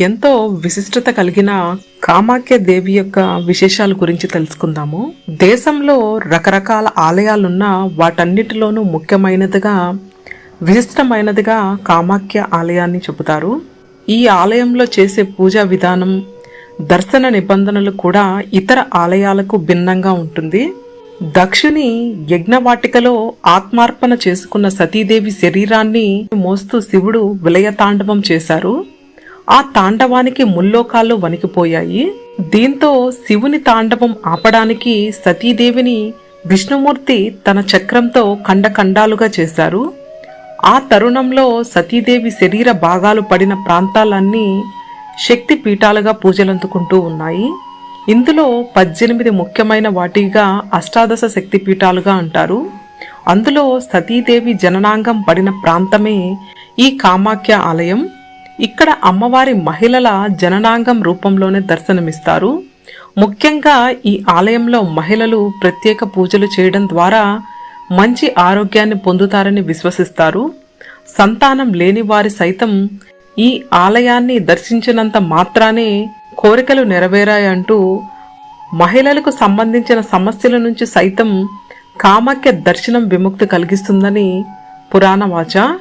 ఎంతో విశిష్టత కలిగిన కామాఖ్య దేవి యొక్క విశేషాల గురించి తెలుసుకుందాము. దేశంలో రకరకాల ఆలయాలున్న వాటన్నిటిలోనూ ముఖ్యమైనదిగా విశిష్టమైనదిగా కామాఖ్య ఆలయాన్ని చెబుతారు. ఈ ఆలయంలో చేసే పూజా విధానం దర్శన నిబంధనలు కూడా ఇతర ఆలయాలకు భిన్నంగా ఉంటుంది. దక్షుని యజ్ఞవాటికలో ఆత్మార్పణ చేసుకున్న సతీదేవి శరీరాన్ని మోస్తూ శివుడు విలయతాండవం చేశారు. ఆ తాండవానికి ముల్లోకాలు వణికిపోయాయి. దీంతో శివుని తాండవం ఆపడానికి సతీదేవిని విష్ణుమూర్తి తన చక్రంతో ఖండఖండాలుగా చేశారు. ఆ తరుణంలో సతీదేవి శరీర భాగాలు పడిన ప్రాంతాలన్నీ శక్తి పీఠాలుగా పూజలందుకుంటూ ఉన్నాయి. ఇందులో పద్దెనిమిది ముఖ్యమైన వాటిగా అష్టాదశ శక్తి పీఠాలుగా అంటారు. అందులో సతీదేవి జననాంగం పడిన ప్రాంతమే ఈ కామాఖ్య ఆలయం. ఇక్కడ అమ్మవారి మహిళల జననాంగం రూపంలోనే దర్శనమిస్తారు. ముఖ్యంగా ఈ ఆలయంలో మహిళలు ప్రత్యేక పూజలు చేయడం ద్వారా మంచి ఆరోగ్యాన్ని పొందుతారని విశ్వసిస్తారు. సంతానం లేని వారి సైతం ఈ ఆలయాన్ని దర్శించినంత మాత్రానే కోరికలు నెరవేరాయంటూ మహిళలకు సంబంధించిన సమస్యల నుంచి సైతం కామాఖ్య దర్శనం విముక్తి కలిగిస్తుందని పురాణవాచ